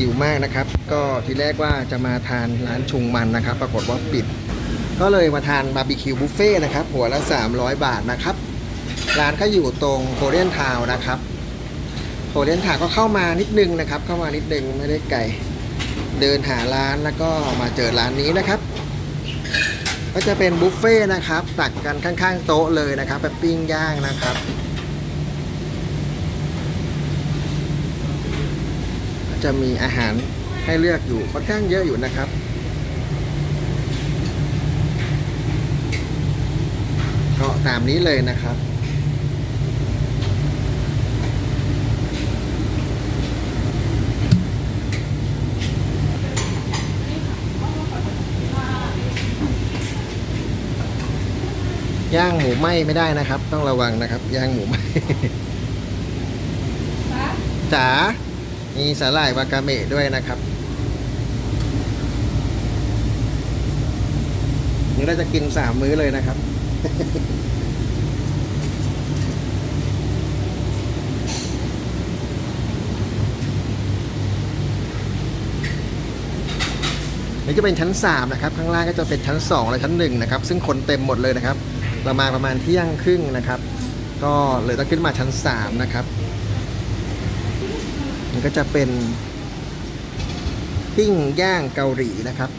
หิวมากนะครับ ก็ทีแรกว่าจะมาทานร้านชุงมันนะครับ ปรากฏว่าปิด ก็เลยมาทานบาร์บีคิวบุฟเฟ่นะครับ หัวละ 300 บาทนะครับ ร้านก็อยู่ตรงโคเรียนทาวนะครับโคเรียนทาวก็เข้ามานิดนึงนะครับ เข้ามานิดนึงไม่ได้ไกล เดินหาร้านแล้วก็มาเจอร้านนี้นะครับ ก็จะเป็นบุฟเฟ่นะครับ ตักกันข้างๆโต๊ะเลยนะครับแบบปิ้งย่างนะครับ จะมีอาหารให้เลือกอยู่ค่อนข้างเยอะอยู่นะครับ ก็ตามนี้เลยนะครับย่างหมูไหม้ไม่ได้นะครับ ต้องระวังนะครับ ย่างหมูไหม้จ๋า มีสาหร่ายวากาเมะด้วยนะครับนี่เราจะกินสามมื้อเลยนะครับ นี่จะเป็นชั้น 3 นะครับ ข้างล่างก็จะเป็นชั้น 2 และชั้น 1 นะครับ ซึ่งคนเต็มหมดเลยนะครับ เรามาประมาณเที่ยงครึ่งนะครับ ก็เลยต้องขึ้นมาชั้น 3 นะครับ มันก็จะเป็น ปิ้งย่างเกาหลีนะครับ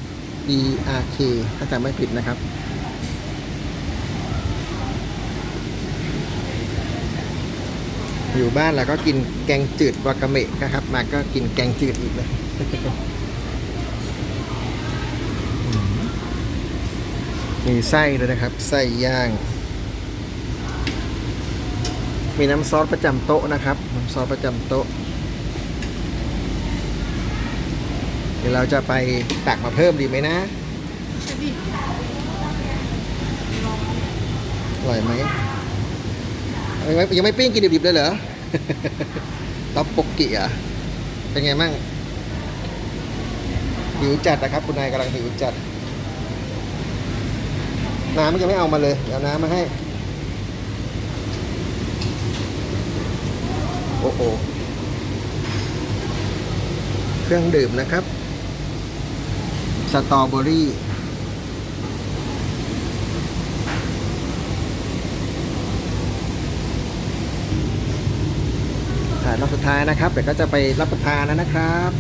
BRK ถ้าจำไม่ผิดนะครับ อยู่บ้านแล้วก็กินแกงจืดวากาเมะนะครับ มาก็กินแกงจืดอีกเลยมีไส้ด้วยนะครับ ไส้ย่าง มีน้ำซอสประจำโต๊ะนะครับ น้ำซอสประจำโต๊ะ เดี๋ยวเราจะไปตักมาเพิ่มดีไหมนะอร่อยไหมยังไม่ปิ้งกินดิบๆเลยเหรอต๊อปปกกิอะเป็นไงมั่งหิวจัดนะครับ คุณนายกำลังหิวจัด น้ำมันยังไม่เอามาเลยเดี๋ยวน้ำมาให้ โอ้โหเครื่องดื่มนะครับ สตรอเบอรี่ ถ่ายรอบสุดท้ายนะครับ เดี๋ยวก็จะไปรับประทานแล้วนะครับ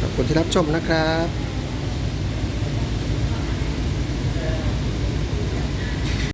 ขอบคุณที่รับชมนะครับ